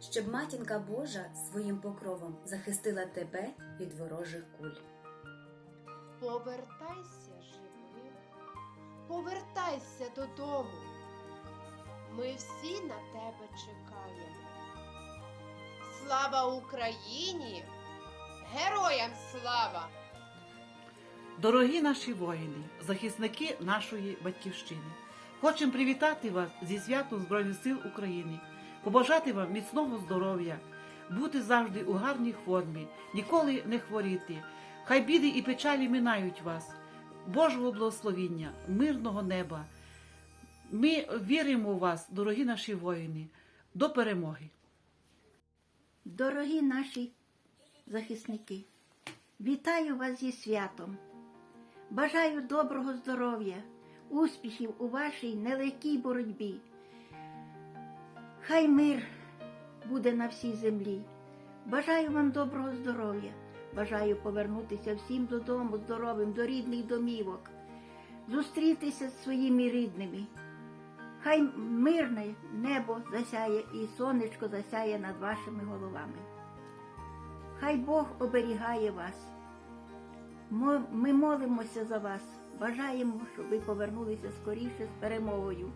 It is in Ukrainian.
щоб матінка Божа своїм покровом захистила тебе від ворожих куль. Повертайся живим, повертайся додому. Ми всі на тебе чекаємо. Слава Україні! Героям слава! Дорогі наші воїни, захисники нашої батьківщини, хочемо привітати вас зі святом Збройних сил України, побажати вам міцного здоров'я, бути завжди у гарній формі, ніколи не хворіти. Хай біди і печалі минають вас, Божого благословіння, мирного неба. Ми віримо у вас, дорогі наші воїни, до перемоги. Дорогі наші захисники, вітаю вас зі святом. Бажаю доброго здоров'я, успіхів у вашій нелегкій боротьбі. Хай мир буде на всій землі. Бажаю вам доброго здоров'я. Бажаю повернутися всім додому здоровим, до рідних домівок, зустрітися з своїми рідними. Хай мирне небо засяє і сонечко засяє над вашими головами. Хай Бог оберігає вас. Ми молимося за вас, бажаємо, щоб ви повернулися скоріше з перемогою.